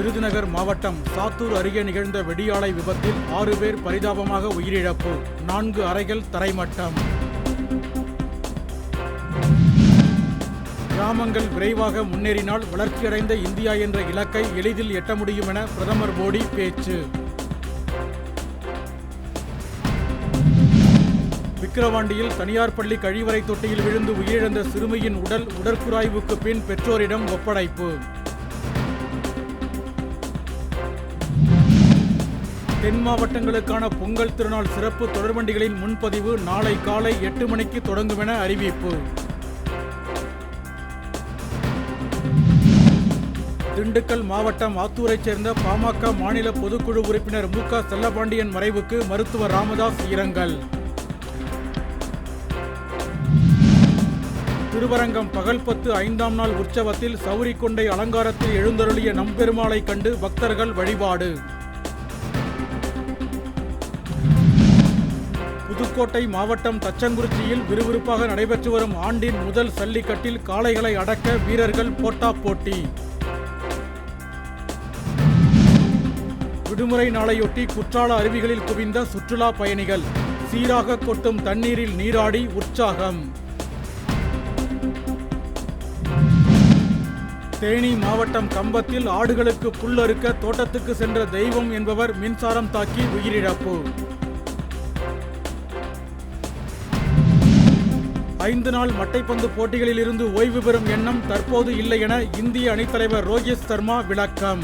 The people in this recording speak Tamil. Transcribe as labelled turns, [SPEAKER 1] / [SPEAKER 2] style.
[SPEAKER 1] விருதுநகர் மாவட்டம் சாத்தூர் அருகே நிகழ்ந்த வெடியாலை விபத்தில் ஆறு பேர் பரிதாபமாக உயிரிழப்பு. நான்கு அறைகள் தரைமட்டம். கிராமங்கள் விரைவாக முன்னேறினால் வளர்ச்சியடைந்த இந்தியா என்ற இலக்கை எளிதில் எட்ட முடியும் என பிரதமர் மோடி பேச்சு. விக்கிரவாண்டியில் தனியார் பள்ளி கழிவறை தொட்டியில் விழுந்து உயிரிழந்த சிறுமியின் உடல் உடற்குராய்வுக்கு பின் பெற்றோரிடம் ஒப்படைப்பு. தென் மாவட்டங்களுக்கான பொங்கல் திருநாள் சிறப்பு தொடர்வண்டிகளின் முன்பதிவு நாளை காலை எட்டு மணிக்கு தொடங்கும் என அறிவிப்பு. திண்டுக்கல் மாவட்டம் ஆத்தூரைச் சேர்ந்த பாமக மாநில பொதுக்குழு உறுப்பினர் மு க செல்லபாண்டியன் மறைவுக்கு மருத்துவர் ராமதாஸ் இரங்கல். திருவரங்கம் பகல்பத்து ஐந்தாம் நாள் உற்சவத்தில் சௌரிக்கொண்டை அலங்காரத்தில் எழுந்தருளிய நம்பெருமாளை கண்டு பக்தர்கள் வழிபாடு. புதுக்கோட்டை மாவட்டம் தச்சங்குறிச்சியில் விறுவிறுப்பாக நடைபெற்று வரும் ஆண்டின் முதல் சல்லிக்கட்டில் காளைகளை அடக்க வீரர்கள் போட்டா போட்டி. விடுமுறை நாளையொட்டி குற்றால அருவிகளில் குவிந்த சுற்றுலா பயணிகள். சீராக கொட்டும் தண்ணீரில் நீராடி உற்சாகம். தேனி மாவட்டம் கம்பத்தில் ஆடுகளுக்கு புல்லறுக்க தோட்டத்துக்கு சென்ற தெய்வம் என்பவர் மின்சாரம் தாக்கி உயிரிழப்பு. ஐந்து நாள் மட்டைப்பந்து போட்டிகளில் இருந்து ஓய்வு பெறும் எண்ணம் தற்போது இல்லை என இந்திய அணித்தலைவர் ரோஹித் சர்மா விளக்கம்